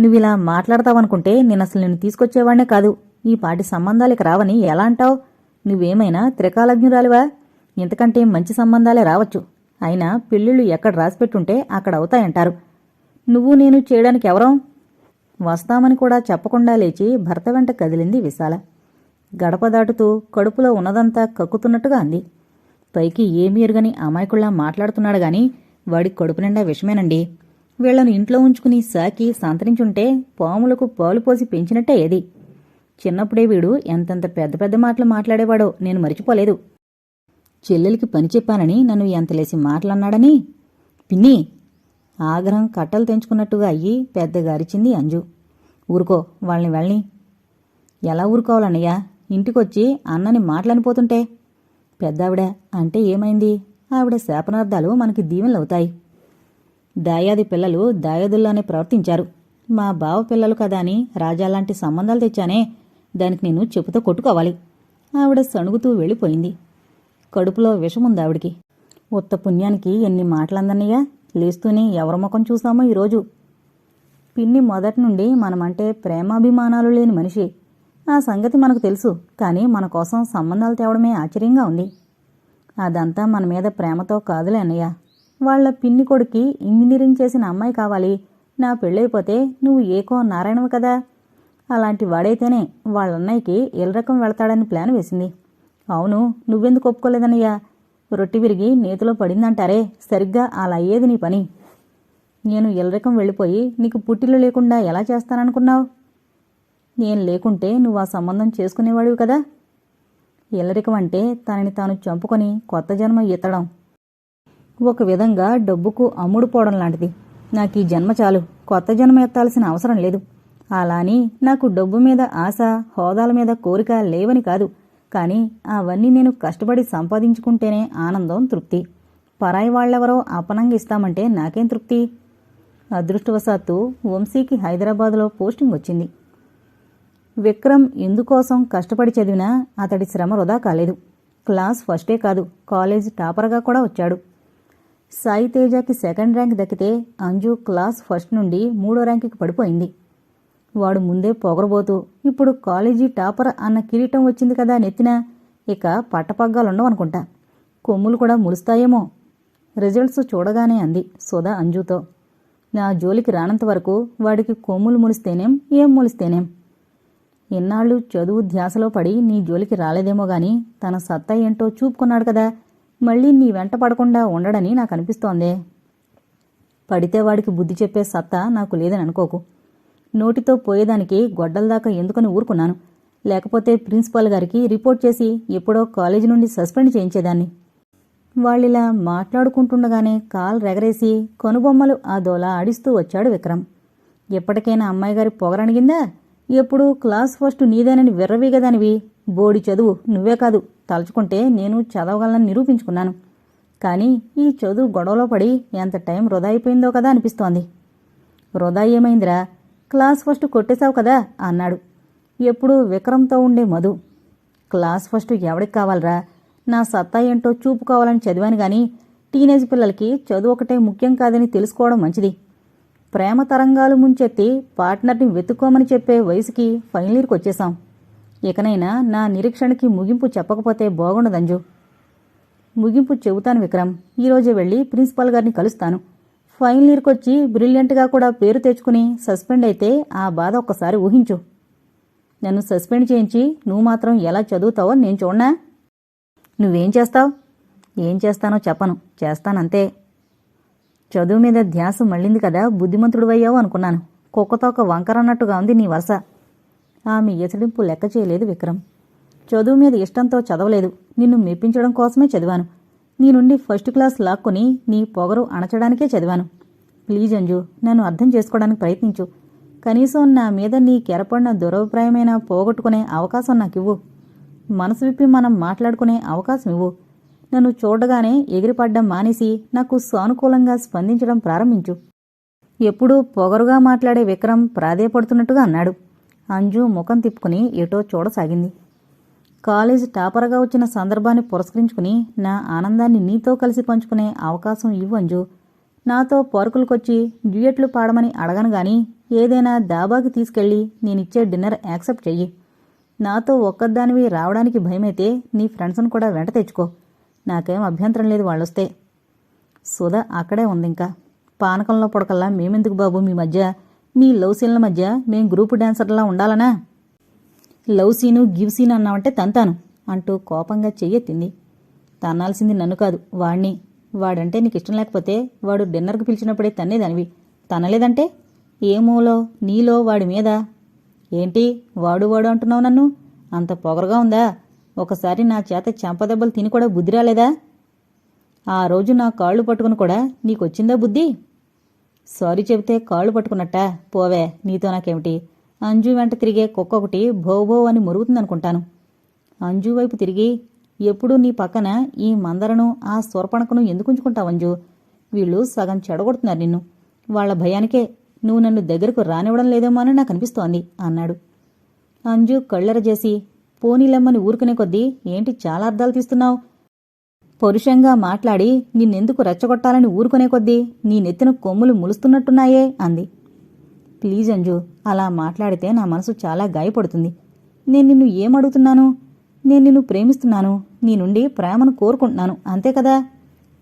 నువ్విలా మాట్లాడతావనుకుంటే నేను అసలు నిన్ను తీసుకొచ్చేవాణ్ణే కాదు. ఈ పాటి సంబంధాలకి రావని ఎలా అంటావు? నువ్వేమైనా త్రికాలజ్ఞురాలివా? ఇంతకంటే మంచి సంబంధాలే రావచ్చు. అయినా పెళ్ళిళ్ళు ఎక్కడ రాసిపెట్టుంటే అక్కడ అవుతాయంటారు. నువ్వు నేను చేయడానికి ఎవరం? వస్తామని కూడా చెప్పకుండా లేచి భర్త వెంట కదిలింది విశాల. గడప దాటుతూ కడుపులో ఉన్నదంతా కక్కుతున్నట్టుగా అంది. పైకి ఏమీ ఎరుగని అమాయకుల్లా మాట్లాడుతున్నాడు గాని వాడి కడుపు నిండా విషమేనండి. వీళ్ళను ఇంట్లో ఉంచుకుని సాకి సంతరించుంటే పాములకు పాలు పోసి పెంచినట్టే ఏది? చిన్నప్పుడే వీడు ఎంతెంత పెద్ద పెద్ద మాటలు మాట్లాడేవాడో నేను మరిచిపోలేదు. చెల్లెలికి పని చెప్పానని నన్ను ఎంతలేసి మాటలన్నాడని? పిన్ని ఆగ్రహం కట్టలు తెంచుకున్నట్టుగా అయ్యి పెద్దగా అరిచింది అంజు. ఊరుకో వాళ్ళని వెళ్ళని. ఎలా ఊరుకోవాలన్నయ్యా? ఇంటికొచ్చి అన్నని మాటలనిపోతుంటే. పెద్దావిడ అంటే ఏమైంది? ఆవిడ శాపనార్థాలు మనకి దీవెనలవుతాయి. దాయాది పిల్లలు దాయాదుల్లానే ప్రవర్తించారు. మా బావ పిల్లలు కదా అని రాజాలాంటి సంబంధాలు తెచ్చానే దానికి నేను చెప్పుతో కొట్టుకోవాలి. ఆవిడ సణుగుతూ వెళ్ళిపోయింది. కడుపులో విషముంది ఆవిడికి. ఉత్త పుణ్యానికి ఎన్ని మాటలందన్నయ్యా? లేస్తూనే ఎవరి ముఖం చూసామో ఈరోజు. పిన్ని మొదటి నుండి మనమంటే ప్రేమాభిమానాలు లేని మనిషి. ఆ సంగతి మనకు తెలుసు కానీ మన కోసం సంబంధాలు తేవడమే ఆశ్చర్యంగా ఉంది. అదంతా మన మీద ప్రేమతో కాదులే అన్నయ్య. వాళ్ళ పిన్ని కొడుకి ఇంజనీరింగ్ చేసిన అమ్మాయి కావాలి. నా పెళ్ళైపోతే నువ్వు ఏకో నారాయణవి కదా? అలాంటి వాడైతేనే వాళ్ళన్నయ్యకి ఎల్రకం వెళతాడని ప్లాన్ వేసింది. అవును నువ్వెందుకు ఒప్పుకోలేదన్నయ్యా? రొట్టి విరిగి నేతిలో పడిందంటారే సరిగ్గా అలా అయ్యేది నీ పని. నేను ఎల్రకం వెళ్ళిపోయి నీకు పుట్టిల్లు లేకుండా ఎలా చేస్తాననుకున్నావు? నేను లేకుంటే నువ్వు ఆ సంబంధం చేసుకునేవాడివి కదా? ఎల్లరికం అంటే తనని తాను చంపుకొని కొత్త జన్మ ఎత్తడం ఒక విధంగా డబ్బుకు అమ్ముడుపోవడం లాంటిది. నాకు ఈ జన్మ చాలు. కొత్త జన్మ ఎత్తాల్సిన అవసరం లేదు. అలా అని నాకు డబ్బు మీద ఆశ హోదాల మీద కోరిక లేవని కాదు. కానీ అవన్నీ నేను కష్టపడి సంపాదించుకుంటేనే ఆనందం తృప్తి. పరాయి వాళ్ళెవరో అపనంగా ఇస్తామంటే నాకేం తృప్తి? అదృష్టవశాత్తు వంశీకి హైదరాబాద్లో పోస్టింగ్ వచ్చింది. విక్రమ్ ఎందుకోసం కష్టపడి చదివినా అతడి శ్రమ వృధా కాలేదు. క్లాస్ ఫస్టే కాదు. కాలేజ్ టాపర్గా కూడా వచ్చాడు. సాయి తేజకి సెకండ్ ర్యాంక్ దక్కితే అంజు క్లాస్ ఫస్ట్ నుండి మూడో ర్యాంకుకి పడిపోయింది. వాడు ముందే పొగరబోతూ ఇప్పుడు కాలేజీ టాపర్ అన్న కిరీటం వచ్చింది కదా నెత్తిన ఇక పట్టపగ్గాలుండవనుకుంటా కొమ్ములు కూడా ములుస్తాయేమో. రిజల్ట్స్ చూడగానే అంది సుధా అంజుతో. నా జోలికి రానంత వరకు వాడికి కొమ్ములు ములిస్తేనేం ఏం ములిస్తేనేం? ఎన్నాళ్ళు చదువు ధ్యాసలో పడి నీ జోలికి రాలేదేమో గాని తన సత్తా ఏంటో చూపుకున్నాడు కదా మళ్ళీ నీ వెంట పడకుండా ఉండడని నాకు అనిపిస్తోందే పడితే వాడికి బుద్ధి చెప్పే సత్తా నాకు లేదని అనుకోకు. నోటితో పోయేదానికి గొడ్డల దాకా ఎందుకని ఊరుకున్నాను. లేకపోతే ప్రిన్సిపాల్ గారికి రిపోర్ట్ చేసి ఎప్పుడో కాలేజీ నుండి సస్పెండ్ చేయించేదాన్ని. వాళ్ళిలా మాట్లాడుకుంటుండగానే కాల్ రెగరేసి కనుబొమ్మలు ఆ దోలా ఆడిస్తూ వచ్చాడు విక్రమ్. ఎప్పటికైనా అమ్మాయి గారి పొగరణిగిందా ఎప్పుడు క్లాస్ ఫస్ట్ నీదేనని విర్రవీగదానివి. బోడి చదువు నువ్వే కాదు. తలుచుకుంటే నేను చదవగలనని నిరూపించుకున్నాను. కానీ ఈ చదువు గొడవలో పడి ఎంత టైం వృధా అయిపోయిందో కదా అనిపిస్తోంది. వృధా ఏమైందిరా? క్లాస్ ఫస్ట్ కొట్టేశావు కదా అన్నాడు. ఎప్పుడు విక్రమ్తో ఉండే మధు. క్లాస్ ఫస్ట్ ఎవడికి కావాలరా? నా సత్తా ఏంటో చూపుకోవాలని చదివాను కానీ టీనేజ్ పిల్లలకి చదువు ఒకటే ముఖ్యం కాదని తెలుసుకోవడం మంచిది. ప్రేమ తరంగాలు ముంచెత్తి పార్ట్నర్ని వెతుక్కోమని చెప్పే వయసుకి ఫైనల్ ఇయర్కి వచ్చేశాం. ఇకనైనా నా నిరీక్షణకి ముగింపు చెప్పకపోతే బాగుండదంజు ముగింపు చెబుతాను విక్రమ్. ఈరోజే వెళ్ళి ప్రిన్సిపాల్ గారిని కలుస్తాను. ఫైనల్ ఇయర్కి వచ్చి బ్రిలియంట్గా కూడా పేరు తెచ్చుకుని సస్పెండ్ అయితే ఆ బాధ ఒక్కసారి ఊహించు. నన్ను సస్పెండ్ చేయించి నువ్వు మాత్రం ఎలా చదువుతావో నేను చూడనా? నువ్వేం చేస్తావు? ఏం చేస్తానో చెప్పను. చేస్తానంతే. చదువు మీద ధ్యాస మళ్ళింది కదా బుద్ధిమంతుడు అయ్యావు అనుకున్నాను. కుక్కతోక వంకర అన్నట్టుగా ఉంది నీ వరుస. ఆమె ఎసడింపు లెక్క చేయలేదు విక్రమ్. చదువు మీద ఇష్టంతో చదవలేదు. నిన్ను మెప్పించడం కోసమే చదివాను. నీ నుండి ఫస్ట్ క్లాస్ లాక్కొని నీ పొగరు అణచడానికే చదివాను. ప్లీజ్ అంజు నన్ను అర్థం చేసుకోవడానికి ప్రయత్నించు. కనీసం నా మీద నీ కెరపడిన దురభిప్రాయమైన పోగొట్టుకునే అవకాశం నాకివ్వు. మనసు విప్పి మనం మాట్లాడుకునే అవకాశం ఇవ్వు. నన్ను చూడగానే ఎగిరిపడ్డం మానేసి నాకు సానుకూలంగా స్పందించడం ప్రారంభించు. ఎప్పుడూ పొగరుగా మాట్లాడే విక్రమ్ ప్రాధేయపడుతున్నట్టుగా అన్నాడు. అంజు ముఖం తిప్పుకుని ఎటో చూడసాగింది. కాలేజ్ టాపర్గా వచ్చిన సందర్భాన్ని పురస్కరించుకుని నా ఆనందాన్ని నీతో కలిసి పంచుకునే అవకాశం ఇవ్వు అంజు. నాతో పార్కులకొచ్చి డ్యూయట్లు పాడమని అడగను గాని ఏదైనా దాబాకి తీసుకెళ్ళి నేనిచ్చే డిన్నర్ యాక్సెప్ట్ చెయ్యి. నాతో ఒక్కదానివి రావడానికి భయమైతే నీ ఫ్రెండ్స్ని కూడా వెంట తెచ్చుకో. నాకేం అభ్యంతరం లేదు వాళ్ళొస్తే. సుధ అక్కడే ఉంది ఇంకా పానకంలో పొడకల్లా మేమెందుకు బాబు మీ మధ్య? మీ లవ్ సీన్ల మధ్య మేం గ్రూప్ డాన్సర్లా ఉండాలనా? లవ్ సీను గివ్ సీన్ అన్నావంటే తంతాను అంటూ కోపంగా చెయ్యెత్తింది తన్నాల్సింది నన్ను కాదు వాణ్ణి. వాడంటే నీకు ఇష్టం లేకపోతే వాడు డిన్నర్కి పిలిచినప్పుడే తన్నేదానివి. తనలేదంటే? ఏమోలో నీలో వాడి మీద? ఏంటి వాడు వాడు అంటున్నావు నన్ను? అంత పొగరుగా ఉందా? ఒకసారి నా చేత చెంపదెబ్బలు తిని కూడా బుద్ధి రాలేదా? ఆ రోజు నా కాళ్ళు పట్టుకుని కూడా నీకొచ్చిందా బుద్ధి? సారీ చెబితే కాళ్ళు పట్టుకున్నట్టా. పోవే నీతో నాకేమిటి? అంజు వెంట తిరిగే కుక్క ఒకటి భోభో అని మురుగుతుందనుకుంటాను. అంజు వైపు తిరిగి ఎప్పుడూ నీ పక్కన ఈ మందరను ఆ సొరపణకను ఎందుకుంచుకుంటావు అంజు? వీళ్ళు సగం చెడగొడుతున్నారు నిన్ను. వాళ్ళ భయానికే నువ్వు నన్ను దగ్గరకు రానివ్వడం లేదేమో అని నాకు అనిపిస్తోంది అన్నాడు. అంజు కళ్ళెరజేసి పోనీలమ్మని ఊరుకునే కొద్దీ ఏంటి చాలా అర్థాలు తీస్తున్నావు? పరుషంగా మాట్లాడి నిన్నెందుకు రెచ్చగొట్టాలని ఊరుకునే కొద్దీ నీ నెత్తిన కొమ్ములు ములుస్తున్నట్టున్నాయే అంది. ప్లీజ్ అంజు అలా మాట్లాడితే నా మనసు చాలా గాయపడుతుంది. నేను నిన్ను ఏమడుగుతున్నాను? నేను నిన్ను ప్రేమిస్తున్నాను. నీ నుండి ప్రేమను కోరుకుంటున్నాను. అంతే కదా?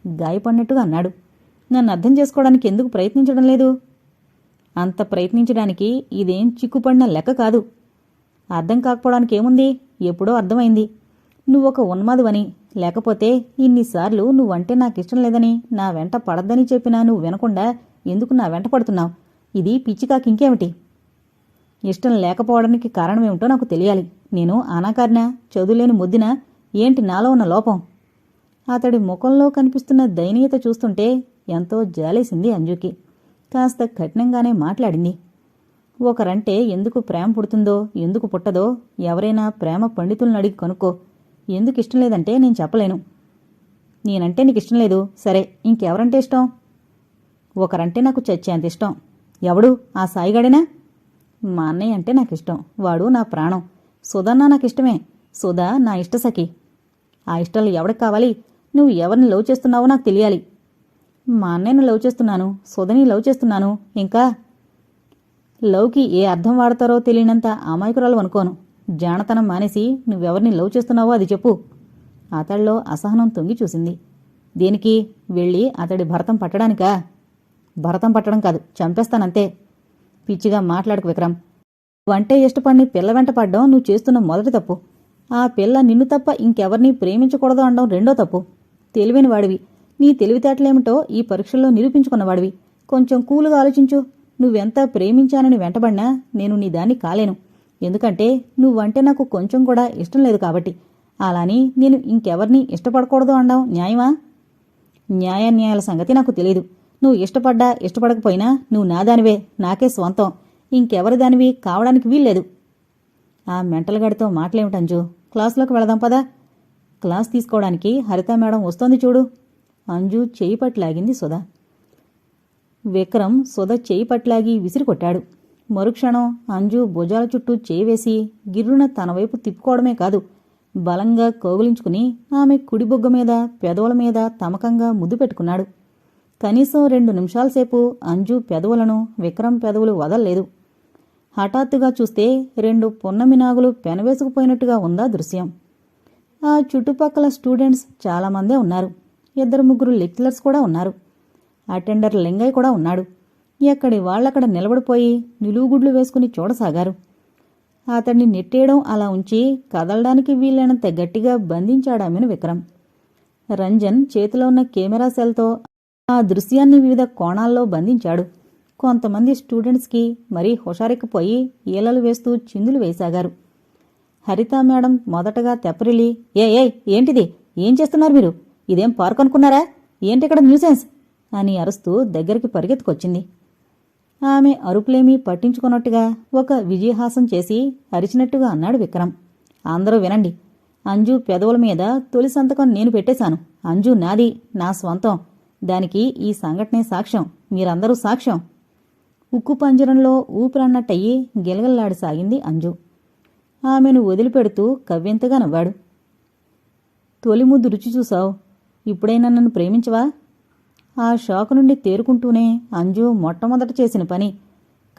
గాయపడినట్టుగా అన్నాడు. నన్ను అర్థం చేసుకోవడానికి ఎందుకు ప్రయత్నించడం లేదు? అంత ప్రయత్నించడానికి ఇదేం చిక్కుపడిన లెక్క కాదు. అర్థం కాకపోవడానికి ఏముంది ఎప్పుడో అర్థమైంది. నువ్వొక ఉన్మాదువని లేకపోతే ఇన్నిసార్లు నువ్వంటే నాకిష్టం లేదని నా వెంట పడద్దని చెప్పినా నువ్వు వినకుండా ఎందుకు నా వెంట పడుతున్నావు? ఇది పిచ్చికాకింకేమిటి ఇష్టం లేకపోవడానికి కారణమేమిటో నాకు తెలియాలి. నేను అనాకారినా చదువులేని ముద్దినా ఏంటి నాలో ఉన్న లోపం? అతడి ముఖంలో కనిపిస్తున్న దయనీయత చూస్తుంటే ఎంతో జాలేసింది అంజుకి. కాస్త కఠినంగానే మాట్లాడింది. ఒకరంటే ఎందుకు ప్రేమ పుడుతుందో ఎందుకు పుట్టదో ఎవరైనా ప్రేమ పండితులను అడిగి కనుక్కో. ఎందుకు ఇష్టం లేదంటే నేను చెప్పలేను. నేనంటే నీకు ఇష్టం లేదు. సరే ఇంకెవరంటే ఇష్టం? ఒకరంటే నాకు చచ్చేంత ఇష్టం. ఎవడు? ఆ సాయిగాడేనా? మా అన్నయ్య అంటే నాకు ఇష్టం. వాడు నా ప్రాణం. సుధన్నా నాకు ఇష్టమే. సుధా నా ఇష్టసఖి ఆ ఇష్టాలు ఎవడికి కావాలి? నువ్వు ఎవరిని లవ్ చేస్తున్నావో నాకు తెలియాలి. మా అన్నయ్యను లవ్ చేస్తున్నాను. సుధని లవ్ చేస్తున్నాను. ఇంకా లవ్కి ఏ అర్థం వాడతారో తెలియనంత అమాయకురాలు అనుకోను. జానతనం మానేసి నువ్వెవరిని లవ్ చేస్తున్నావో అది చెప్పు. అతడిలో అసహనం తొంగి చూసింది. దేనికి? వెళ్ళి అతడి భరతం పట్టడానికా? భరతం పట్టడం కాదు చంపేస్తానంతే. పిచ్చిగా మాట్లాడకు విక్రమ్. వంటే ఇష్టపడిని పిల్ల వెంట పడ్డం నువ్వు చేస్తున్న మొదటి తప్పు. ఆ పిల్ల నిన్ను తప్ప ఇంకెవరిని ప్రేమించకూడదు అనడం రెండో తప్పు. తెలివైన వాడివి. నీ తెలివితేటలేమిటో ఈ పరీక్షల్లో నిరూపించుకున్నవాడివి. కొంచెం కూలుగా ఆలోచించు. నువ్వెంత ప్రేమించానని వెంటబడినా నేను నీ దాన్ని కాలేను. ఎందుకంటే నువ్వంటే నాకు కొంచెం కూడా ఇష్టం లేదు కాబట్టి. అలాని నేను ఇంకెవరిని ఇష్టపడకూడదు అన్నావు న్యాయమా? న్యాయాన్యాయాల సంగతి నాకు తెలియదు నువ్వు ఇష్టపడ్డా ఇష్టపడకపోయినా నువ్వు నా దానివే నాకే స్వంతం. ఇంకెవరి దానివి కావడానికి వీల్లేదు. ఆ మెంటల్గాడితో మాటలేమిటంజు క్లాసులోకి వెళదాం పదా. క్లాస్ తీసుకోవడానికి హరిత మేడం వస్తోంది చూడు. అంజు చేయి పట్లాగింది సుధా. విక్రమ్ సుధ చేయి పట్లాగి విసిరికొట్టాడు మరుక్షణం అంజు భుజాల చుట్టూ చేయి వేసి గిర్రున తన వైపు తిప్పుకోవడమే కాదు బలంగా కౌగిలించుకుని ఆమె కుడిబొగ్గ మీద పెదవుల మీద తమకంగా ముద్దు పెట్టుకున్నాడు. కనీసం రెండు నిమిషాల సేపు అంజు పెదవులను విక్రమ్ పెదవులు వదల్లేదు. హఠాత్తుగా చూస్తే రెండు పున్నమినాగులు పెనవేసుకుపోయినట్టుగా ఉందా దృశ్యం. ఆ చుట్టుపక్కల స్టూడెంట్స్ చాలామందే ఉన్నారు. ఇద్దరు ముగ్గురు లెక్చరర్స్ కూడా ఉన్నారు. అటెండర్ లింగయ్య కూడా ఉన్నాడు. ఎక్కడి వాళ్ళక్కడ నిలబడిపోయి నిలువుగుడ్లు వేసుకుని చూడసాగారు. అతన్ని నెట్టేయడం అలా ఉంచి కదలడానికి వీలైనంత గట్టిగా బంధించాడామెను విక్రమ్. రంజన్ చేతిలో ఉన్న కెమెరా సెల్తో ఆ దృశ్యాన్ని వివిధ కోణాల్లో బంధించాడు. కొంతమంది స్టూడెంట్స్కి మరీ హుషారెక్కిపోయి ఈలలు వేస్తూ చిందులు వేశాగారు హరిత మేడం మొదటగా తెప్పరిల్లి ఏ ఏ ఏంటిది? ఏం చేస్తున్నారు మీరు? ఇదేం పార్క్ అనుకున్నారా? ఏంటి ఇక్కడ న్యూసెన్స్? అని అరుస్తూ దగ్గరికి పరిగెత్తుకొచ్చింది. ఆమె అరుపులేమీ పట్టించుకున్నట్టుగా ఒక విజయహాసం చేసి అరిచినట్టుగా అన్నాడు విక్రమ్. అందరూ వినండి. అంజు పెదవుల మీద తొలి సంతకం నేను పెట్టేశాను. అంజు నాది నా స్వంతం. దానికి ఈ సంఘటనే సాక్ష్యం. మీరందరూ సాక్ష్యం. ఉక్కు పంజరంలో ఊపిరన్నట్టయి గిలగల్లాడసాగింది అంజు. ఆమెను వదిలిపెడుతూ కవ్వింతగా నవ్వాడు. తొలి ముద్దు రుచి చూసావు. ఇప్పుడైనా నన్ను ప్రేమించవా? ఆ షాకు నుండి తేరుకుంటూనే అంజు మొట్టమొదట చేసిన పని.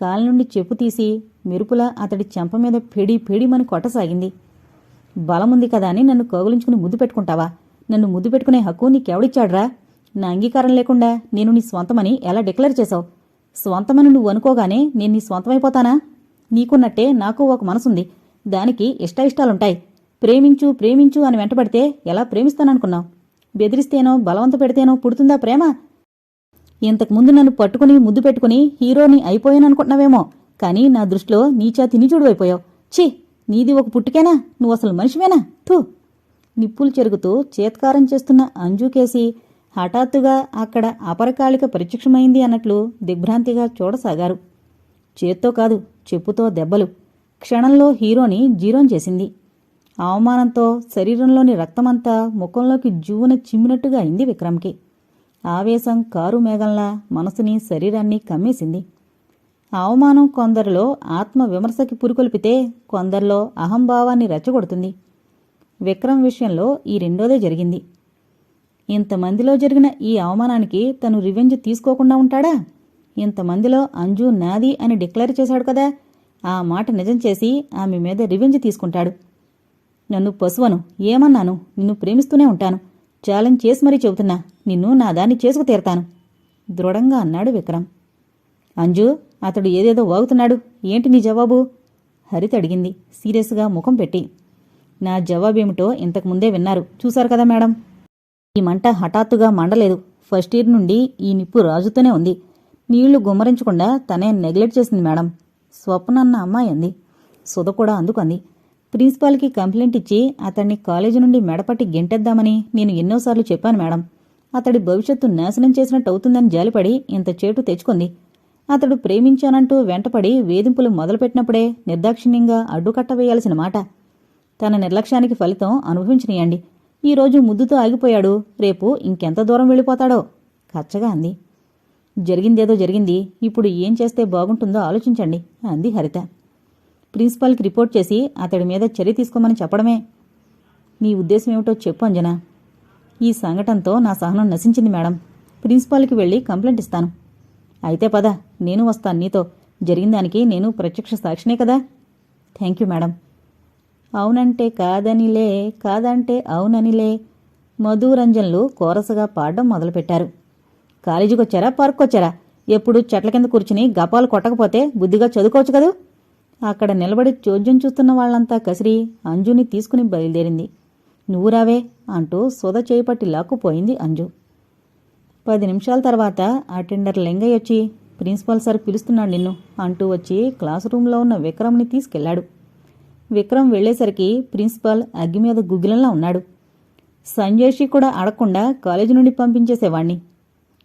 కాలి నుండి చెప్పు తీసి మెరుపులా అతడి చెంప మీద పెడి పెడిమని కొట్టసాగింది. బలముంది కదా అని నన్ను కౌగులించుకుని ముద్దు పెట్టుకుంటావా? నన్ను ముద్దు పెట్టుకునే హక్కు నీకెవడిచ్చాడ్రా? నా అంగీకారం లేకుండా నేను నీ స్వంతమని ఎలా డిక్లేర్ చేశావు? స్వంతమని నువ్వు అనుకోగానే నేను నీ స్వంతమైపోతానా? నీకున్నట్టే నాకు ఒక మనసుంది. దానికి ఇష్ట ఇష్టాలుంటాయి ప్రేమించు ప్రేమించు అని వెంటబడితే ఎలా ప్రేమిస్తాననుకున్నావు? బెదిరిస్తేనో బలవంత పెడితేనో పుడుతుందా ప్రేమ? ఇంతకుముందు నన్ను పట్టుకుని ముద్దు పెట్టుకుని హీరోని అయిపోయాననుకుంటున్నావేమో. కానీ నా దృష్టిలో నీచా తినిచూడు అయిపోయావు. ఛీ నీది ఒక పుట్టుకేనా? నువ్వు అసలు మనిషివేనా? థూ. నిప్పులు చెరుగుతూ చేత్కారం చేస్తున్న అంజుకేసి హఠాత్తుగా అక్కడ అపరకాళిక ప్రత్యక్షమైంది అన్నట్లు దిగ్భ్రాంతిగా చూడసాగారు. చేత్తో కాదు చెప్పుతో దెబ్బలు. క్షణంలో హీరోని జీరోం చేసింది. అవమానంతో శరీరంలోని రక్తమంతా ముఖంలోకి జూన చిమ్మినట్టుగా అయింది విక్రమ్కి. ఆవేశం కారు మేఘంలా మనసుని శరీరాన్ని కమ్మేసింది. అవమానం కొందరిలో ఆత్మ విమర్శకి పురికొల్పితే కొందరిలో అహంభావాన్ని రెచ్చగొడుతుంది. విక్రమ్ విషయంలో ఈ రెండోదే జరిగింది. ఇంతమందిలో జరిగిన ఈ అవమానానికి తను రివెంజ్ తీసుకోకుండా ఉంటాడా? ఇంతమందిలో అంజు నాది అని డిక్లేర్ చేశాడు కదా? ఆ మాట నిజం చేసి ఆమె మీద రివెంజ్ తీసుకుంటాడు. నన్ను పశువను ఏమన్నాను? నిన్ను ప్రేమిస్తూనే ఉంటాను. ఛాలెంజ్ చేసి మరీ చెబుతున్నా. నిన్ను నా దాన్ని చేసుకు తీరతాను. దృఢంగా అన్నాడు విక్రమ్. అంజు అతడు ఏదేదో వాగుతున్నాడు. ఏంటి నీ జవాబు? హరిత అడిగింది. సీరియస్గా ముఖం పెట్టి. నా జవాబేమిటో ఇంతకుముందే విన్నారు. చూశారు కదా మేడం? ఈ మంట హఠాత్తుగా మండలేదు. ఫస్ట్ ఇయర్ నుండి ఈ నిప్పు రాజుతూనే ఉంది. నీళ్ళు గుమ్మరించకుండా తనే నెగ్లెక్ట్ చేసింది మేడం. స్వప్న అన్న అమ్మాయి అంది. సుధ కూడా అందుకంది. ప్రిన్సిపాల్కి కంప్లైంట్ ఇచ్చి అతన్ని కాలేజీ నుండి మెడపట్టి గెంటేద్దామని నేను ఎన్నోసార్లు చెప్పాను మేడం. అతడి భవిష్యత్తు నాశనం చేసినట్టు అవుతుందని జాలిపడి ఇంత చేటు తెచ్చుకుంది. అతడు ప్రేమించానంటూ వెంటపడి వేధింపులు మొదలుపెట్టినప్పుడే నిర్దాక్షిణ్యంగా అడ్డుకట్ట వేయాల్సిన మాట. తన నిర్లక్ష్యానికి ఫలితం అనుభవించనీయండి. ఈరోజు ముద్దుతో ఆగిపోయాడు. రేపు ఇంకెంత దూరం వెళ్ళిపోతాడో కచ్చగా అంది. జరిగిందేదో జరిగింది. ఇప్పుడు ఏం చేస్తే బాగుంటుందో ఆలోచించండి అంది హరిత. ప్రిన్సిపాల్కి రిపోర్ట్ చేసి అతడి మీద చర్య తీసుకోమని చెప్పడమే. నీ ఉద్దేశం ఏమిటో చెప్పు అంజనా. ఈ సంఘటనతో నా సహనం నశించింది మేడం. ప్రిన్సిపాల్కి వెళ్ళి కంప్లైంట్ ఇస్తాను. అయితే పద నేను వస్తాను నీతో. జరిగిన దానికి నేను ప్రత్యక్ష సాక్షినే కదా? Thank you madam. అవునంటే కాదనిలే కాదంటే అవుననిలే మధురంజన్లు కోరసగా పాడడం మొదలుపెట్టారు. కాలేజీకి వచ్చారా పార్క్ వచ్చారా ఎప్పుడు చెట్ల కింద కూర్చుని గపాలు కొట్టకపోతే బుద్ధిగా చదువుకోవచ్చు కదూ? అక్కడ నిలబడి చోద్యం చూస్తున్న వాళ్ళంతా కసిరి అంజుని తీసుకుని బయలుదేరింది. నువ్వు రావే అంటూ సుధ చేపట్టి లాక్కుపోయింది అంజు. పది నిమిషాల తర్వాత అటెండర్ లింగయ్య వచ్చి ప్రిన్సిపాల్ సార్ పిలుస్తున్నాడు నిన్ను అంటూ వచ్చి క్లాస్ రూమ్లో ఉన్న విక్రమ్ని తీసుకెళ్ళాడు. విక్రమ్ వెళ్ళేసరికి ప్రిన్సిపాల్ అగ్గి మీద గుగ్గిలంలా ఉన్నాడు. సంజయ్షి కూడా అడగకుండా కాలేజీ నుండి పంపించేసేవాణ్ణి.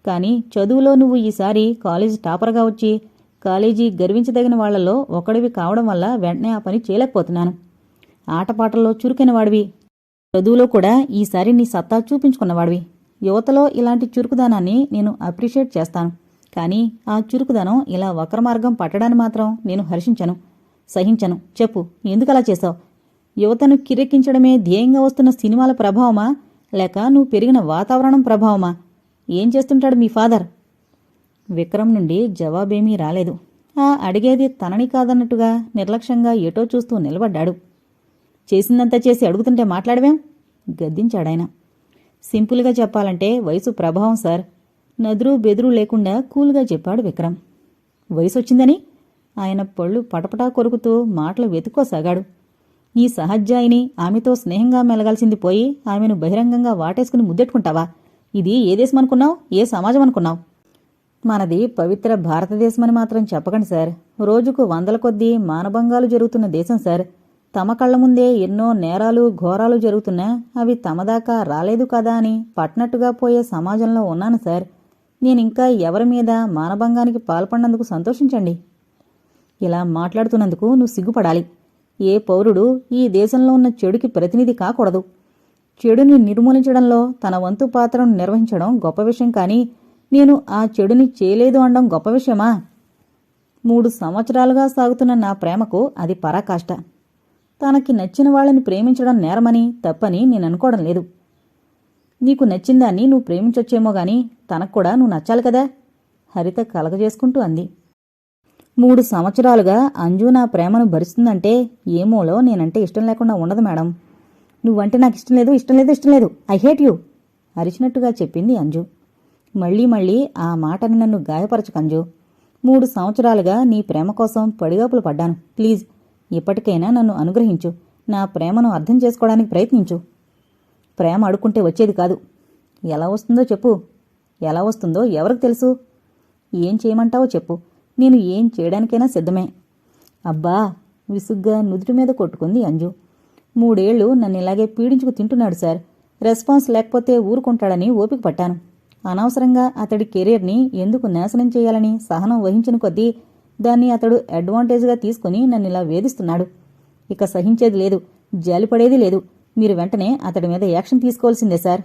కానీ చదువులో నువ్వు ఈసారి కాలేజీ టాపర్గా వచ్చి కాలేజీ గర్వించదగిన వాళ్ళలో ఒకడివి కావడం వల్ల వెంటనే ఆ పని చేయలేకపోతున్నాను. ఆటపాటల్లో చురుకైన వాడివి. చదువులో కూడా ఈసారి నీ సత్తా చూపించుకున్నవాడివి. యువతలో ఇలాంటి చురుకుదనాన్ని నేను అప్రిషియేట్ చేస్తాను. కానీ ఆ చురుకుదనం ఇలా వక్ర మార్గం పట్టడాన్ని మాత్రం నేను హర్షించను. సహించను. చెప్పు ఎందుకలా చేశావు? యువతను కిరెక్కించడమే ధ్యేయంగా వస్తున్న సినిమాల ప్రభావమా? లేక నువ్వు పెరిగిన వాతావరణం ప్రభావమా? ఏం చేస్తుంటాడు మీ ఫాదర్? విక్రమ్ నుండి జవాబేమీ రాలేదు. ఆ అడిగేది తనని కాదన్నట్టుగా నిర్లక్ష్యంగా ఎటో చూస్తూ నిలబడ్డాడు. చేసిందంతా చేసి అడుగుతుంటే మాట్లాడవేం? గద్దించాడాయన. సింపుల్గా చెప్పాలంటే వయసు ప్రభావం సార్. నదురు బెదురు లేకుండా కూల్గా చెప్పాడు విక్రమ్. వయసు వచ్చిందని ఆయన పళ్ళు పటపటా కొరుకుతూ మాటలు వెతుక్కోసాగాడు. నీ సహజ్జాయిని ఆమెతో స్నేహంగా మెలగాల్సింది పోయి ఆమెను బహిరంగంగా వాటేసుకుని ముద్దెట్టుకుంటావా? ఇది ఏ దేశం అనుకున్నావు? ఏ సమాజం అనుకున్నావు? మనది పవిత్ర భారతదేశమని మాత్రం చెప్పకండి సార్. రోజుకు వందల కొద్దీ మానభంగాలు జరుగుతున్న దేశం సార్. తమ కళ్ళ ముందే ఎన్నో నేరాలు ఘోరాలు జరుగుతున్నా అవి తమ దాకా రాలేదు కదా అని పట్టినట్టుగా పోయే సమాజంలో ఉన్నాను సార్. నేనింకా ఎవరి మీద మానభంగానికి పాల్పడినందుకు సంతోషించండి. ఇలా మాట్లాడుతున్నందుకు నువ్వు సిగ్గుపడాలి. ఏ పౌరుడు ఈ దేశంలో ఉన్న చెడుకి ప్రతినిధి కాకూడదు. చెడుని నిర్మూలించడంలో తన వంతు పాత్రను నిర్వహించడం గొప్ప విషయం కానీ నేను ఆ చెడుని చేయలేదు అనడం గొప్ప విషయమా? మూడు సంవత్సరాలుగా సాగుతున్న నా ప్రేమకు అది పరాకాష్ట. తనకి నచ్చిన వాళ్ళని ప్రేమించడం నేరమని తప్పని నేను అనుకోవడం లేదు. నీకు నచ్చిందాన్ని నువ్వు ప్రేమించొచ్చేమో గాని తనకు కూడా నువ్వు నచ్చాలి కదా? హరిత కలగజేసుకుంటూ అంది. మూడు సంవత్సరాలుగా అంజు నా ప్రేమను భరిస్తుందంటే ఏమోలో నేనంటే ఇష్టం లేకుండా ఉండదు మేడం. నువ్వంటే నాకు ఇష్టం లేదు ఇష్టం లేదు ఇష్టం లేదు. ఐ హేట్ యూ అరిచినట్టుగా చెప్పింది అంజు. మళ్ళీ మళ్ళీ ఆ మాటని నన్ను గాయపరచకంజు మూడు సంవత్సరాలుగా నీ ప్రేమ కోసం పడిగాపులు పడ్డాను. ప్లీజ్. ఇప్పటికైనా నన్ను అనుగ్రహించు. నా ప్రేమను అర్థం చేసుకోవడానికి ప్రయత్నించు. ప్రేమ అడుక్కుంటే వచ్చేది కాదు. ఎలా వస్తుందో చెప్పు. ఎలా వస్తుందో ఎవరికి తెలుసు? ఏం చేయమంటావో చెప్పు. నేను ఏం చేయడానికైనా సిద్ధమే. అబ్బా విసుగ్గా నుదుటి మీద కొట్టుకుంది అంజు. మూడేళ్ళు నన్ను ఇలాగే పీడించుకు తింటున్నాడు సార్. రెస్పాన్స్ లేకపోతే ఊరుకుంటాడని ఓపిక పట్టాను. అనవసరంగా అతడి కెరీర్ని ఎందుకు నాశనం చేయాలని సహనం వహించిన కొద్దీ దాన్ని అతడు అడ్వాంటేజ్గా తీసుకుని నన్ను ఇలా వేధిస్తున్నాడు. ఇక సహించేది లేదు జాలిపడేది లేదు. మీరు వెంటనే అతడి మీద యాక్షన్ తీసుకోవాల్సిందే సార్.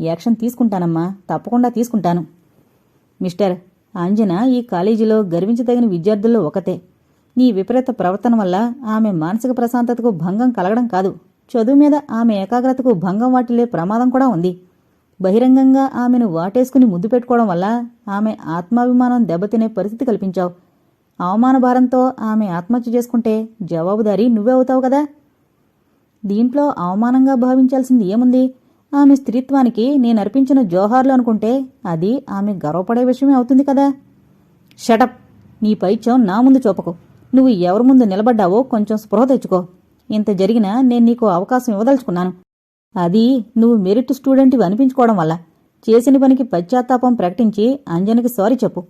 యాక్షన్ తీసుకుంటానమ్మా తప్పకుండా తీసుకుంటాను. మిస్టర్ అంజన ఈ కాలేజీలో గర్వించదగిన విద్యార్థుల్లో ఒకతే. నీ విపరీత ప్రవర్తన వల్ల ఆమె మానసిక ప్రశాంతతకు భంగం కలగడం కాదు. చదువు మీద ఆమె ఏకాగ్రతకు భంగం వాటిల్లే ప్రమాదం కూడా ఉంది. బహిరంగంగా ఆమెను వాటేసుకుని ముద్దు పెట్టుకోవడం వల్ల ఆమె ఆత్మాభిమానం దెబ్బతినే పరిస్థితి కల్పించావు. అవమాన భారంతో ఆమె ఆత్మహత్య చేసుకుంటే జవాబుదారి నువ్వే అవుతావు కదా? దీంట్లో అవమానంగా భావించాల్సింది ఏముంది? ఆమె స్త్రీత్వానికి నేను అర్పించిన జోహార్లు అనుకుంటే అది ఆమె గర్వపడే విషయమే అవుతుంది కదా? షటప్ నీ పైత్యం నా ముందు చూపకు. నువ్వు ఎవరి ముందు నిలబడ్డావో కొంచెం స్పృహ తెచ్చుకో. ఇంత జరిగినా నేను నీకు అవకాశం ఇవ్వదలుచుకున్నాను. అది నువ్వు మెరిట్ స్టూడెంట్వి అనిపించుకోవడం వల్ల. చేసిన పనికి పశ్చాత్తాపం ప్రకటించి అంజనికి సారీ చెప్పు.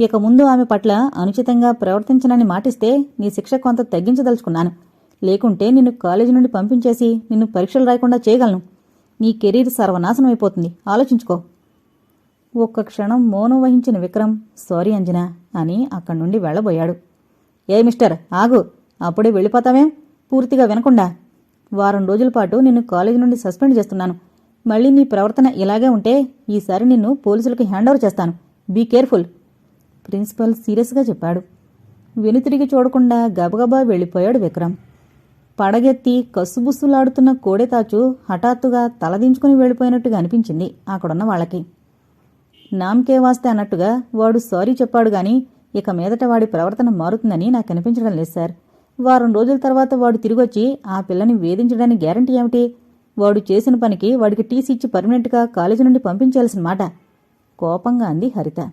ఇక ముందు ఆమె పట్ల అనుచితంగా ప్రవర్తించనని మాటిస్తే నీ శిక్ష కొంత తగ్గించదలుచుకున్నాను. లేకుంటే నిన్ను కాలేజీ నుండి పంపించేసి నిన్ను పరీక్షలు రాయకుండా చేయగలను. నీ కెరీర్ సర్వనాశనం అయిపోతుంది. ఆలోచించుకో. ఒక్క క్షణం మౌనం వహించిన విక్రమ్ సారీ అంజనా అని అక్కడి నుండి వెళ్ళబోయాడు. ఏ మిస్టర్ ఆగు. అప్పుడే వెళ్ళిపోతావేం? పూర్తిగా వినకుండా. వారం రోజుల పాటు నిన్ను కాలేజీ నుండి సస్పెండ్ చేస్తున్నాను. మళ్ళీ నీ ప్రవర్తన ఇలాగే ఉంటే ఈసారి నిన్ను పోలీసులకు హ్యాండ్ ఓవర్ చేస్తాను. Be careful. ప్రిన్సిపల్ సీరియస్గా చెప్పాడు. వెనుతిరిగి చూడకుండా గబగబా వెళ్ళిపోయాడు విక్రమ్. పడగెత్తి కస్సుబుస్సులాడుతున్న కోడెతాచు హఠాత్తుగా తలదించుకుని వెళ్ళిపోయినట్టుగా అనిపించింది అక్కడున్న వాళ్ళకి. నామ్కే వాస్తే అన్నట్టుగా వాడు సారీ చెప్పాడు గాని ఇక మీదట వాడి ప్రవర్తన మారుతుందని నాకు కనిపించడం లేదు సార్. వారం రోజుల తర్వాత వాడు తిరిగొచ్చి ఆ పిల్లని వేధించడానికి గ్యారంటీ ఏమిటి? వాడు చేసిన పనికి వాడికి టీసీ ఇచ్చి పర్మనెంట్గా కాలేజీ నుండి పంపించాల్సిన మాట. కోపంగా అంది హరిత.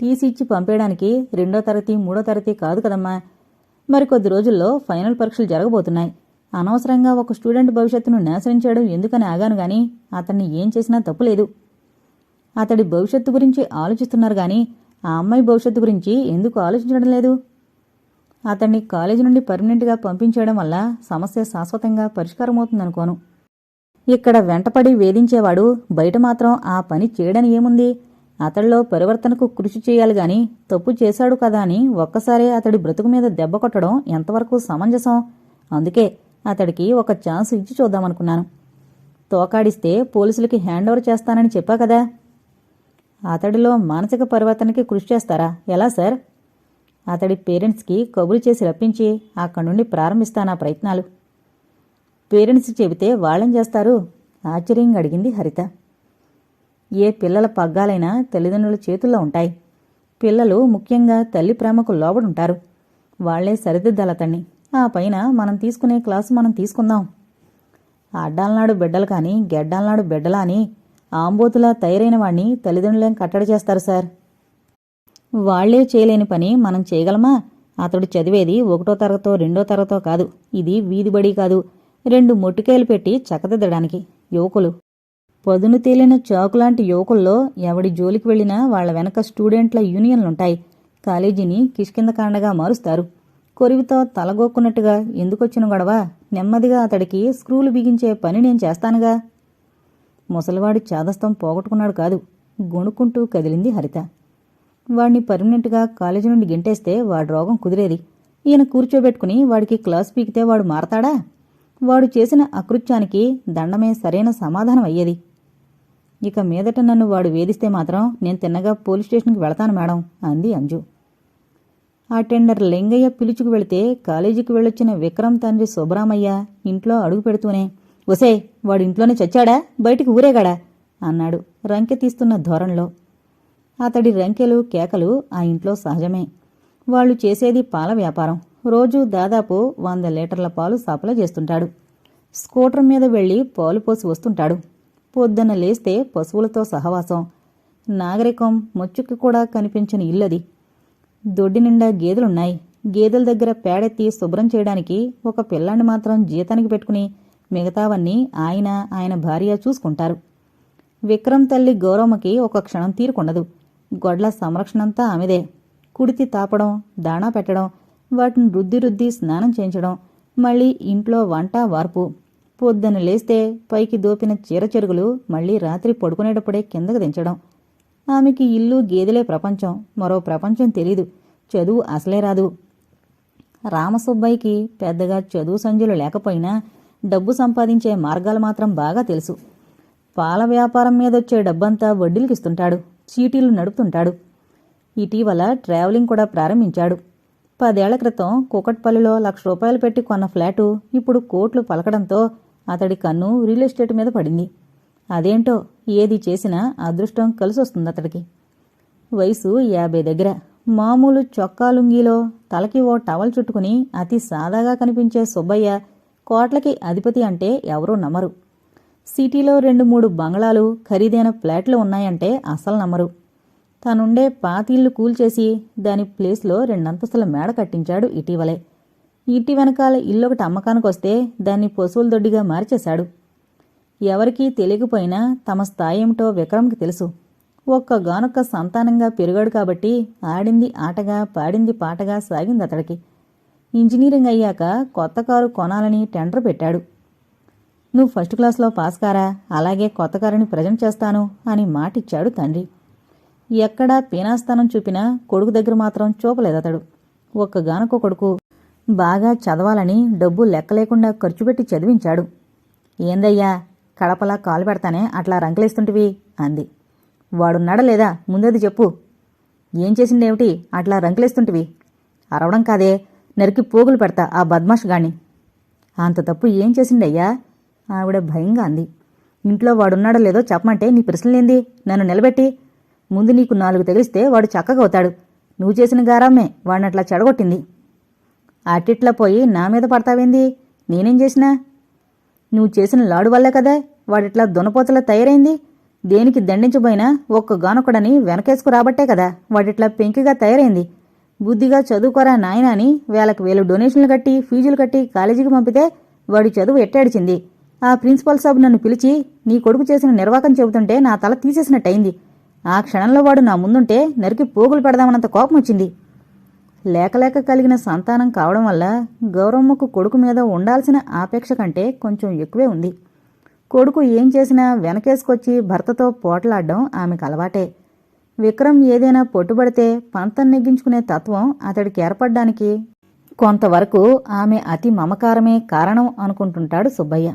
టీసీ ఇచ్చి పంపేయడానికి రెండో తరగతి మూడో తరగతి కాదు కదమ్మా. మరికొద్ది రోజుల్లో ఫైనల్ పరీక్షలు జరగబోతున్నాయి. అనవసరంగా ఒక స్టూడెంట్ భవిష్యత్తును నాశనం చేయడం ఎందుకని ఆగాను గాని అతన్ని ఏం చేసినా తప్పులేదు. అతడి భవిష్యత్తు గురించి ఆలోచిస్తున్నారు గాని ఆ అమ్మాయి భవిష్యత్తు గురించి ఎందుకు ఆలోచించడం లేదు? అతన్ని కాలేజీ నుండి పర్మనెంట్గా పంపించేయడం వల్ల సమస్య శాశ్వతంగా పరిష్కారమవుతుందనుకోను. ఇక్కడ వెంటపడి వేధించేవాడు బయట మాత్రం ఆ పని చేయడని ఏముంది? అతడిలో పరివర్తనకు కృషి చేయాలి గాని తప్పు చేశాడు కదా అని ఒక్కసారే అతడి బ్రతుకు మీద దెబ్బ కొట్టడం ఎంతవరకు సమంజసం? అందుకే అతడికి ఒక ఛాన్స్ ఇచ్చి చూద్దామనుకున్నాను. తోకాడిస్తే పోలీసులకి హ్యాండ్ ఓవర్ చేస్తానని చెప్పా కదా. అతడిలో మానసిక పరివర్తనకి కృషి చేస్తారా? ఎలా సార్? అతడి పేరెంట్స్కి కబురు చేసి రప్పించి అక్కడి నుండి ప్రారంభిస్తానా ప్రయత్నాలు. పేరెంట్స్ చెబితే వాళ్ళేం చేస్తారు? ఆశ్చర్యంగా అడిగింది హరిత. ఏ పిల్లల పగ్గాలైనా తల్లిదండ్రుల చేతుల్లో ఉంటాయి. పిల్లలు ముఖ్యంగా తల్లి ప్రేమకు లోబడుంటారు. వాళ్ళే సరిదిద్దలతన్ని ఆ పైన మనం తీసుకునే క్లాసు మనం తీసుకుందాం. అడ్డాలనాడు బిడ్డలు కానీ గెడ్డాలనాడు బిడ్డలా అని ఆంబోతులా తయారైన వాణ్ణి తల్లిదండ్రులేం కట్టడి చేస్తారు సార్? వాళ్ళే చేయలేని పని మనం చేయగలమా? అతడు చదివేది ఒకటో తరగతో రెండో తరగతో కాదు. ఇది వీధిబడి కాదు. రెండు మొట్టికాయలు పెట్టి చక్కదిద్దడానికి. యువకులు పదును తేలిన చాకులాంటి యువకుల్లో ఎవడి జోలికి వెళ్ళినా వాళ్ళ వెనక స్టూడెంట్ల యూనియన్లుంటాయి. కాలేజీని కిష్కిందకాండగా మారుస్తారు. కొరివితో తలగొక్కున్నట్టుగా ఎందుకొచ్చిన గొడవ? నెమ్మదిగా అతడికి స్క్రూలు బిగించే పని నేను చేస్తానుగా? ముసలివాడు చాదస్తం పోగొట్టుకున్నాడు కాదు. గొణుక్కుంటూ కదిలింది హరిత. వాడిని పర్మనెంట్గా కాలేజీ నుండి గింటేస్తే వాడి రోగం కుదిరేది. ఈయన కూర్చోబెట్టుకుని వాడికి క్లాస్ పీకితే వాడు మారతాడా? వాడు చేసిన అకృత్యానికి దండమే సరైన సమాధానం అయ్యేది. ఇక మీదట నన్ను వాడు వేధిస్తే మాత్రం నేను తిన్నగా పోలీస్ స్టేషన్కి వెళతాను మేడం అంది అంజు. ఆ టెండర్ లింగయ్య పిలుచుకు వెళితే కాలేజీకి వెళ్ళొచ్చిన విక్రమ్ తండ్రి సుబ్బరామయ్య ఇంట్లో అడుగు పెడుతూనే ఒసే వాడు ఇంట్లోనే చచ్చాడా? బయటికి ఊరేగాడా? అన్నాడు రంకె తీస్తున్న ధోరణిలో. అతడి రంకెలు కేకలు ఆ ఇంట్లో సహజమే. వాళ్ళు చేసేది పాల వ్యాపారం. రోజు దాదాపు వంద లీటర్ల పాలు సప్లై చేస్తుంటాడు. స్కూటర్ మీద వెళ్ళి పాలు పోసి వస్తుంటాడు. పొద్దున్న లేస్తే పశువులతో సహవాసం. నాగరికం ముచ్చుకి కూడా కనిపించని ఇల్లది. దొడ్డి నిండా గేదెలున్నాయి. గేదెల దగ్గర పేడెత్తి శుభ్రం చేయడానికి ఒక పిల్లాన్ని మాత్రం జీతానికి పెట్టుకుని మిగతావన్నీ ఆయన ఆయన భార్య చూసుకుంటారు. విక్రమ్ తల్లి గౌరమ్మకి ఒక క్షణం తీరుకుండదు. గొడ్ల సంరక్షణంతా ఆమెదే. కుడితి తాపడం దాణా పెట్టడం వాటిని రుద్ది రుద్ది స్నానం చేయించడం మళ్ళీ ఇంట్లో వంట వార్పు. పొద్దున లేస్తే పైకి దోపిన చీర చెరుగులు మళ్ళీ రాత్రి పడుకునేటప్పుడే కిందకు దించడం. ఆమెకి ఇల్లు గేదెలే ప్రపంచం. మరో ప్రపంచం తెలీదు. చదువు అసలే రాదు. రామసుబ్బయ్యకి పెద్దగా చదువు సంజులు లేకపోయినా డబ్బు సంపాదించే మార్గాలు మాత్రం బాగా తెలుసు. పాల వ్యాపారం మీదొచ్చే డబ్బంతా వడ్డీలకిస్తుంటాడు. చీటీలు నడుపుతుంటాడు. ఇటీవల ట్రావెలింగ్ కూడా ప్రారంభించాడు. పదేళ్ళ క్రితం కుకట్పల్లిలో లక్ష రూపాయలు పెట్టి కొన్న ఫ్లాటు ఇప్పుడు కోట్లు పలకడంతో అతడి కన్ను రియల్ ఎస్టేట్ మీద పడింది. అదేంటో ఏది చేసినా అదృష్టం కలిసొస్తుంది అతడికి. వయసు యాభై దగ్గర. మామూలు చొక్కా లుంగీలో తలకి ఓ టవల్ చుట్టుకుని అతి సాదాగా కనిపించే సుబ్బయ్య కోట్లకి అధిపతి అంటే ఎవరూ నమ్మరు. సిటీలో రెండు మూడు బంగ్లాలు ఖరీదైన ఫ్లాట్లు ఉన్నాయంటే అసలు నమ్మరు. తనుండే పాతిళ్ళు కూల్చేసి దాని ప్లేస్లో రెండంతస్తుల మేడ కట్టించాడు ఇటీవలే. ఇంటి వెనకాల ఇల్లొకటి అమ్మకానికి వస్తే దాన్ని పశువుల దొడ్డిగా మార్చేశాడు. ఎవరికీ తెలియకపోయినా తమ స్థాయేమిటో విక్రమ్కి తెలుసు. ఒక్కగానొక్క సంతానంగా పెరిగాడు కాబట్టి ఆడింది ఆటగా పాడింది పాటగా సాగింది అతడికి. ఇంజనీరింగ్ అయ్యాక కొత్త కారు కొనాలని టెండర్ పెట్టాడు. నువ్వు ఫస్ట్ క్లాస్లో పాస్ కారా? అలాగే కొత్త కారుని ప్రజెంట్ చేస్తాను అని మాటిచ్చాడు తండ్రి. ఎక్కడా పీనాస్థానం చూపినా కొడుకు దగ్గర మాత్రం చూపలేదు అతడు ఒక్కగానొక్క కొడుకు బాగా చదవాలని డబ్బు లెక్క లేకుండా ఖర్చు పెట్టి చదివించాడు. ఏందయ్యా కడపలా కాలు పెడతానే అట్లా రంకలేస్తుంటివి? అంది. వాడున్నాడా లేదా? ముందది చెప్పు. ఏం చేసిండేమిటి? అట్లా రంకలేస్తుంటివి? అరవడం కాదే నరికి పోగులు పెడతా ఆ బద్మాష్ గాని అంత తప్పు ఏం చేసిండయ్యా? ఆవిడ భయంగా అంది. ఇంట్లో వాడున్నాడో లేదో చెప్పమంటే నీ ప్రశ్నలేంది? నన్ను నిలబెట్టి. ముందు నీకు నాలుగు తగిలిస్తే వాడు చక్కగా అవుతాడు నువ్వు చేసిన గారామే వాడిని అట్లా చెడగొట్టింది. అట్టిట్లా పోయి నా మీద పడతావేంది? నేనేం చేసినా? నువ్వు చేసిన లాడు వల్లే కదా వాడిట్లా దునపోతలా తయారైంది? దేనికి దండించబోయినా ఒక్క గానొక్కడని వెనకేసుకు రాబట్టే కదా వాడిట్లా పెంకిగా తయారైంది. బుద్ధిగా చదువుకోరా నాయనా అని వేలకు వేలు డొనేషన్లు కట్టి ఫీజులు కట్టి కాలేజీకి పంపితే వాడి చదువు ఎట్టాడిచింది. ఆ ప్రిన్సిపల్ సాబ్ నన్ను పిలిచి నీ కొడుకు చేసిన నిర్వాకం చెబుతుంటే నా తల తీసేసినట్టయింది. ఆ క్షణంలో వాడు నా ముందుంటే నరికి పోగులు పెడదామన్నంత కోపం వచ్చింది లేకలేక కలిగిన సంతానం కావడం వల్ల గౌరమ్మకు కొడుకు మీద ఉండాల్సిన ఆపేక్ష కంటే కొంచెం ఎక్కువే ఉంది. కొడుకు ఏం చేసినా వెనకేసుకొచ్చి భర్తతో పోట్లాడడం ఆమెకు అలవాటే. విక్రమ్ ఏదైనా పొట్టుబడితే పంతం నెగ్గించుకునే తత్వం అతడికి ఏర్పడ్డానికి కొంతవరకు ఆమె అతి మమకారమే కారణం అనుకుంటుంటాడు సుబ్బయ్య.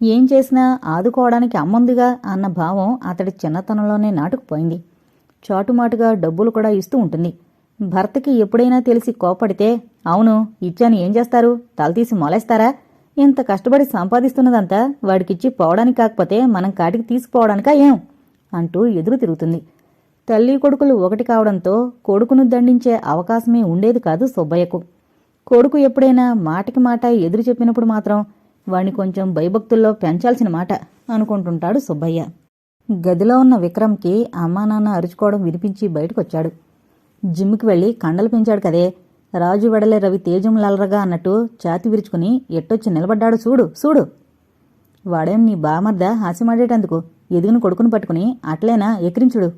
ఏం చేసినా ఆదుకోవడానికి అమ్మందిగా అన్న భావం అతడి చిన్నతనంలోనే నాటుకుపోయింది. చాటుమాటుగా డబ్బులు కూడా ఇస్తూ ఉంటుంది. భర్తకి ఎప్పుడైనా తెలిసి కోపడితే అవును ఇచ్చాను ఏం చేస్తారు? తలతీసి మొలేస్తారా? ఇంత కష్టపడి సంపాదిస్తున్నదంతా వాడికిచ్చి పోవడానికి కాకపోతే మనం కాటికి తీసుకుపోవడానికా ఏం? అంటూ ఎదురు తిరుగుతుంది. తల్లి కొడుకులు ఒకటి కావడంతో కొడుకును దండించే అవకాశమే ఉండేది కాదు సుబ్బయ్యకు. కొడుకు ఎప్పుడైనా మాటకి మాట ఎదురు చెప్పినప్పుడు మాత్రం వాణ్ణి కొంచెం భయభక్తుల్లో పెంచాల్సిన మాట అనుకుంటుంటాడు సుబ్బయ్య. గదిలో ఉన్న విక్రమ్కి అమ్మా నాన్న అరుచుకోవడం వినిపించి బయటకొచ్చాడు. జిమ్కి వెళ్ళి కండలు పెంచాడు కదే. రాజు వెడలే రవి తేజం లలరగా అన్నట్టు ఛాతి విరుచుకుని ఎట్టొచ్చి నిలబడ్డాడు చూడు చూడు. వాడేం నీ బామర్ద హాస్యమాడేటందుకు? ఎదిగిన కొడుకుని పట్టుకుని అట్లేనా? ఎక్కిరించుడు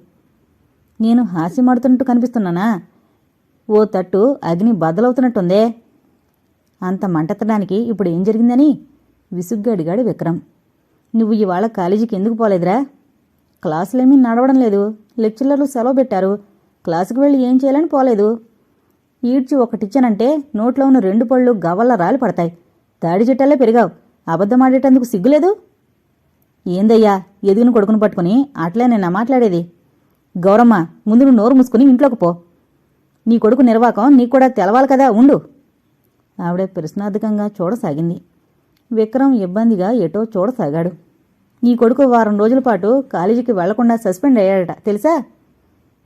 నేను హాస్యమాడుతున్నట్టు కనిపిస్తున్నానా? ఓ తట్టు అగ్ని బద్దలవుతున్నట్టుందే అంత మంటెత్తడానికి ఇప్పుడు ఏం జరిగిందని? విసుగ్గా అడిగాడు విక్రమ్. నువ్వు ఇవాళ కాలేజీకి ఎందుకు పోలేదురా? క్లాసులేమీ నడవడం లేదు. లెక్చరర్లు సెలవు పెట్టారు. క్లాసుకు వెళ్ళి ఏం చేయాలని పోలేదు. ఈడ్చి ఒకటిచ్చానంటే నోట్లో ఉన్న రెండు పళ్ళు గవల్ల రాలి పడతాయి. దాడి చెట్టల్లే పెరిగావు. అబద్ధమాడేటందుకు సిగ్గులేదు? ఏందయ్యా ఎదిగిన కొడుకును పట్టుకుని అట్లే నేను మాట్లాడేది. గౌరమ్మ ముందు నువ్వు నోరు మూసుకుని ఇంట్లోకి పో. నీ కొడుకు నిర్వాకం నీకు కూడా తెలవాలి కదా ఉండు. ఆవిడ ప్రశ్నార్థకంగా చూడసాగింది. విక్రమ్ ఇబ్బందిగా ఎటో చూడసాగాడు. నీ కొడుకు వారం రోజుల పాటు కాలేజీకి వెళ్ళకుండా సస్పెండ్ అయ్యాడట తెలుసా?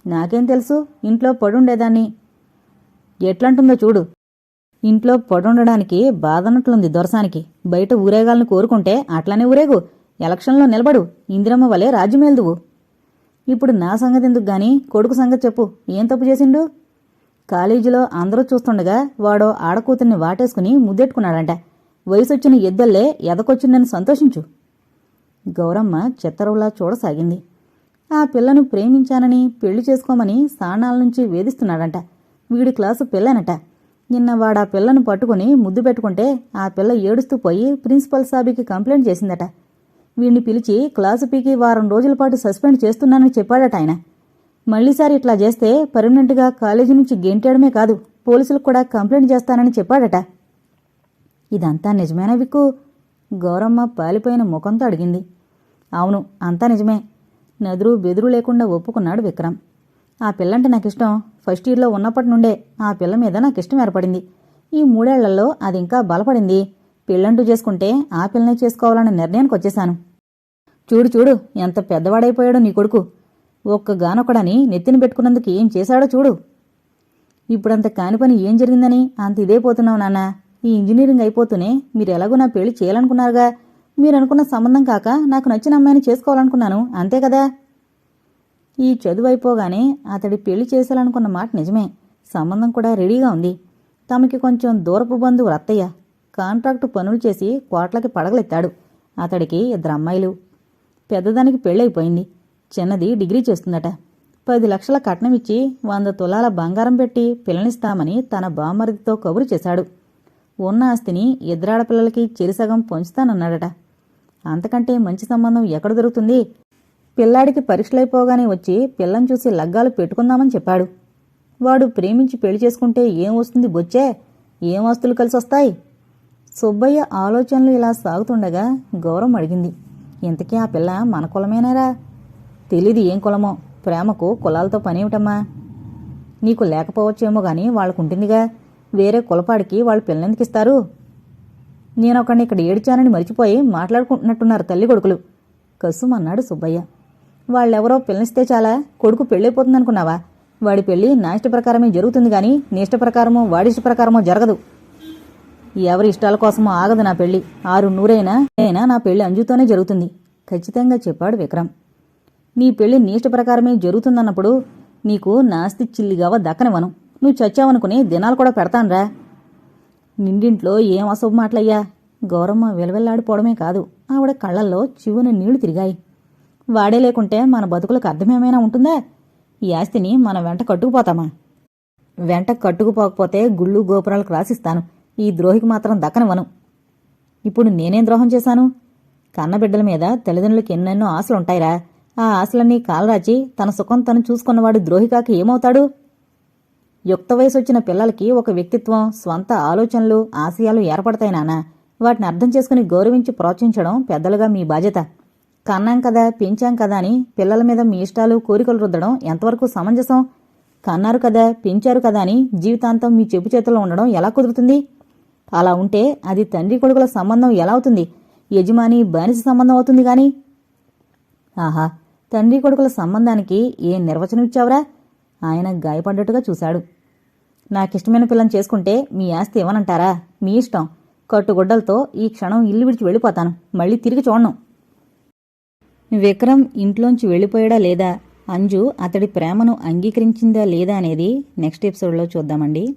నాకేం తెలుసు? ఇంట్లో పడుండేదాన్ని. ఎట్లంటుందో చూడు. ఇంట్లో పడుండడానికి బాధనట్లుంది దొరసానికి. బయట ఊరేగాలను కోరుకుంటే అట్లానే ఊరేగు. ఎలక్షన్లో నిలబడు. ఇందిరమ్మ వలె రాజ్యమేల్దువు. ఇప్పుడు నా సంగతి ఎందుకు గాని? కొడుకు సంగతి చెప్పు. ఏం తప్పు చేసిండు? కాలేజీలో అందరూ చూస్తుండగా వాడో ఆడకూతుర్ని వాటేసుకుని ముద్దెట్టుకున్నాడంట. వయసొచ్చిన ఎద్దల్లే ఎదకొచ్చిందని సంతోషించు. గౌరమ్మ చిత్తరువులా చూడసాగింది. ఆ పిల్లను ప్రేమించానని పెళ్ళి చేసుకోమని సాణాల నుంచి వేధిస్తున్నాడంట. వీడి క్లాసు పిల్లనట నిన్న వాడా పిల్లను పట్టుకుని ముద్దు పెట్టుకుంటే ఆ పిల్ల ఏడుస్తూ పోయి ప్రిన్సిపల్ సాబీకి కంప్లైంట్ చేసిందట. వీడిని పిలిచి క్లాసు పీకి వారం రోజుల పాటు సస్పెండ్ చేస్తున్నానని చెప్పాడట ఆయన. మళ్ళీసారి ఇట్లా చేస్తే పర్మనెంట్గా కాలేజీ నుంచి గెంటేయడమే కాదు పోలీసులకు కూడా కంప్లైంట్ చేస్తానని చెప్పాడట. ఇదంతా నిజమేనా విక్కు? గౌరమ్మ పాలిపోయిన ముఖంతో అడిగింది. అవును అంతా నిజమే. నదురు బెదురు లేకుండా ఒప్పుకున్నాడు విక్రమ్. ఆ పిల్లంటే నాకు ఇష్టం ఫస్ట్ ఇయర్లో ఉన్నప్పటి నుండే ఆ పిల్ల మీద నాకు ఇష్టం ఏర్పడింది. ఈ మూడేళ్ళలో అది ఇంకా బలపడింది. పెళ్ళంటూ చేసుకుంటే ఆ పిల్లనే చేసుకోవాలనే నిర్ణయానికి వచ్చేశాను. చూడు చూడు ఎంత పెద్దవాడైపోయాడో నీ కొడుకు. ఒక్కగానొక్కడని నెత్తిన పెట్టుకున్నందుకు ఏం చేశాడో చూడు. ఇప్పుడంత కాని పని ఏం జరిగిందని అంత ఇదే పోతున్నావు నాన్న. ఈ ఇంజనీరింగ్ అయిపోతూనే మీరు ఎలాగో నా పెళ్ళి చేయాలనుకున్నారుగా. మీరు అనుకున్న సంబంధం కాక నాకు నచ్చిన అమ్మాయిని చేసుకోవాలనుకున్నాను. అంతే కదా? ఈ చదువు అయిపోగానే అతడి పెళ్ళి చేసేయాలనుకున్న మాట నిజమే. సంబంధం కూడా రెడీగా ఉంది. తమకి కొంచెం దూరపు బంధువు రత్తయ్య కాంట్రాక్టు పనులు చేసి కోట్లకి పడగలెత్తాడు. అతడికి ఇద్దరు అమ్మాయిలు. పెద్దదానికి పెళ్ళైపోయింది. చిన్నది డిగ్రీ చేస్తుందట. పది లక్షల కట్నం ఇచ్చి వంద తులాల బంగారం పెట్టి పిల్లనిస్తామని తన బామరిదితో కబురు చేశాడు. ఉన్న ఆస్తిని ఇద్దరాడపిల్లలకి చెరిసగం పంచుతానన్నాడట. అంతకంటే మంచి సంబంధం ఎక్కడ దొరుకుతుంది? పిల్లాడికి పరీక్షలైపోగానే వచ్చి పిల్లని చూసి లగ్గాలు పెట్టుకుందామని చెప్పాడు. వాడు ప్రేమించి పెళ్ళి చేసుకుంటే ఏం వస్తుంది బొచ్చే? ఏం ఆస్తులు కలిసి వస్తాయి సుబ్బయ్య ఆలోచనలు ఇలా సాగుతుండగా గౌరవం అడిగింది. ఇంతకీ ఆ పిల్ల మన కులమేనారా? తెలీదు ఏం కులమో. ప్రేమకు కులాలతో పనేమిటమ్మా? నీకు లేకపోవచ్చేమో గాని వాళ్ళకుంటుందిగా. వేరే కులపాడికి వాళ్ళు పిల్లనెందుకు ఇస్తారు నేను ఒకడిని ఇక్కడ ఏడ్చానని మర్చిపోయి మాట్లాడుకుంటున్నట్టున్నారు తల్లి కొడుకులు. కసుమన్నాడు సుబ్బయ్య. వాళ్ళెవరో పిల్లనిస్తే చాలా కొడుకు పెళ్ళైపోతుందనుకున్నావా? వాడి పెళ్ళి నా ఇష్ట ప్రకారమే జరుగుతుంది కానీ నీ ఇష్ట ప్రకారమో వాడి ఇష్ట ప్రకారమో జరగదు. ఎవరి ఇష్టాల కోసమో ఆగదు నా పెళ్ళి. ఆరు నూరైనా అయినా నా పెళ్ళి అంజుతోనే జరుగుతుంది. ఖచ్చితంగా చెప్పాడు విక్రమ్. నీ పెళ్ళి నీ ఇష్ట ప్రకారమే జరుగుతుందన్నప్పుడు నీకు నాస్తి చిల్లిగావ దక్కనివ్వను. నువ్వు చచ్చావనుకుని దినాలు కూడా పెడతాన్రా. నిండింట్లో ఏం అశుభ మాటలయ్యా? గౌరమ్మ విలవెల్లాడిపోవడమే కాదు ఆవిడ కళ్ళల్లో చివున నీళ్ళు తిరిగాయి. వాడే లేకుంటే మన బతుకులకు అర్థమేమైనా ఉంటుందా? ఈ ఆస్తిని మన వెంట కట్టుకుపోతామా? వెంట కట్టుకుపోకపోతే గుళ్ళు గోపురాలకు రాసిస్తాను. ఈ ద్రోహికి మాత్రం దక్కనివ్వను. ఇప్పుడు నేనేం ద్రోహం చేశాను? కన్నబిడ్డల మీద తల్లిదండ్రులకు ఎన్నెన్నో ఆశలుంటాయిరా. ఆ ఆశలన్నీ కాలరాచి తన సుఖం తను చూసుకున్నవాడు ద్రోహికాక ఏమవుతాడు? యుక్త వయసు వచ్చిన పిల్లలకి ఒక వ్యక్తిత్వం స్వంత ఆలోచనలు ఆశయాలు ఏర్పడతాయి నాన్న. వాటిని అర్థం చేసుకుని గౌరవించి ప్రోత్సహించడం పెద్దలుగా మీ బాధ్యత. కన్నాం కదా పెంచాం కదా అని పిల్లల మీద మీ ఇష్టాలు కోరికలు రుద్దడం ఎంతవరకు సమంజసం? కన్నారు కదా పెంచారు కదా అని జీవితాంతం మీ చెప్పు చేతుల్లో ఉండడం ఎలా కుదురుతుంది? అలా ఉంటే అది తండ్రి కొడుకుల సంబంధం ఎలా అవుతుంది? యజమాని బానిస సంబంధం అవుతుంది గాని ఆహా తండ్రి కొడుకుల సంబంధానికి ఏ నిర్వచనం ఇచ్చావురా? ఆయన గాయపడ్డట్టుగా చూశాడు. నాకిష్టమైన పిల్లని చేసుకుంటే మీ ఆస్తి ఇవ్వనంటారా మీ ఇష్టం. కట్టుగుడ్డలతో ఈ క్షణం ఇల్లు విడిచి వెళ్ళిపోతాను. మళ్ళీ తిరిగి చూడను. విక్రమ్ ఇంట్లోంచి వెళ్ళిపోయాడా లేదా? అంజు అతడి ప్రేమను అంగీకరించిందా లేదా అనేది నెక్స్ట్ ఎపిసోడ్లో చూద్దామండి.